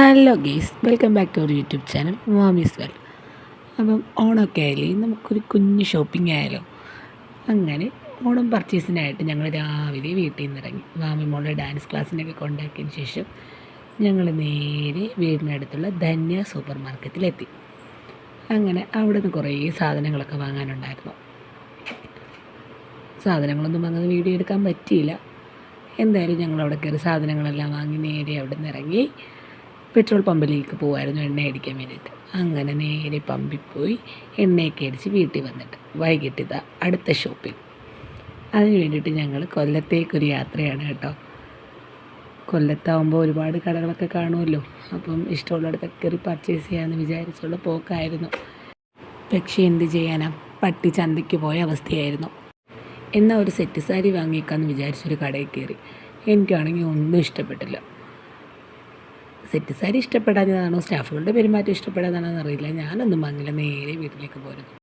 Hello guys welcome back to our YouTube channel മാമീസ് വെൽ. അപ്പം ഓണമൊക്കെ ആയില്ലേ? നമുക്കൊരു കുഞ്ഞ് ഷോപ്പിംഗ് ആയാലോ? അങ്ങനെ ഓണം പർച്ചേസിനായിട്ട് ഞങ്ങൾ രാവിലെ വീട്ടിൽ നിന്ന് ഇറങ്ങി. മാമി മോളുടെ ഡാൻസ് ക്ലാസ്സിനൊക്കെ കൊണ്ടാക്കിയതിന് ശേഷം ഞങ്ങൾ നേരെ വീടിനടുത്തുള്ള ധന്യ സൂപ്പർ മാർക്കറ്റിലെത്തി. അങ്ങനെ അവിടെ നിന്ന് കുറേ സാധനങ്ങളൊക്കെ വാങ്ങാനുണ്ടായിരുന്നു. സാധനങ്ങളൊന്നും വാങ്ങുന്ന വീഡിയോ എടുക്കാൻ പറ്റിയില്ല. എന്തായാലും ഞങ്ങൾ അവിടെ കയറി സാധനങ്ങളെല്ലാം വാങ്ങി നേരെ അവിടെ നിന്ന് ഇറങ്ങി. പെട്രോൾ പമ്പിലേക്ക് പോകുമായിരുന്നു എണ്ണ അടിക്കാൻ വേണ്ടിയിട്ട്. അങ്ങനെ നേരെ പമ്പിൽ പോയി എണ്ണയൊക്കെ അടിച്ച് വീട്ടിൽ വന്നിട്ട് വൈകിട്ട് ഇതാ അടുത്ത ഷോപ്പിംഗ് അതിന് വേണ്ടിയിട്ട് ഞങ്ങൾ കൊല്ലത്തേക്കൊരു യാത്രയാണ് കേട്ടോ. കൊല്ലത്താവുമ്പോൾ ഒരുപാട് കടകളൊക്കെ കാണുമല്ലോ. അപ്പം ഇഷ്ടമുള്ളിടത്തൊക്കെ കയറി പർച്ചേസ് ചെയ്യാമെന്ന് വിചാരിച്ചുള്ള പോക്കായിരുന്നു. പക്ഷേ എന്ത് ചെയ്യാനാ? പട്ടി ചന്തയ്ക്ക് പോയ അവസ്ഥയായിരുന്നു. എന്നാൽ ഒരു സെറ്റ് സാരി വാങ്ങിയേക്കാമെന്ന് വിചാരിച്ചൊരു കടയിൽ കയറി. എനിക്കാണെങ്കിൽ ഒന്നും ഇഷ്ടപ്പെട്ടില്ല. സെറ്റ് സാരി ഇഷ്ടപ്പെടാഞ്ഞതാണോ? സ്റ്റാഫുകളുടെ പെരുമാറ്റം ഇഷ്ടപ്പെടാതാണോ എന്നറിയില്ല ഞാനൊന്നും വാങ്ങില്ല നേരെ വീട്ടിലേക്ക് പോരുന്നു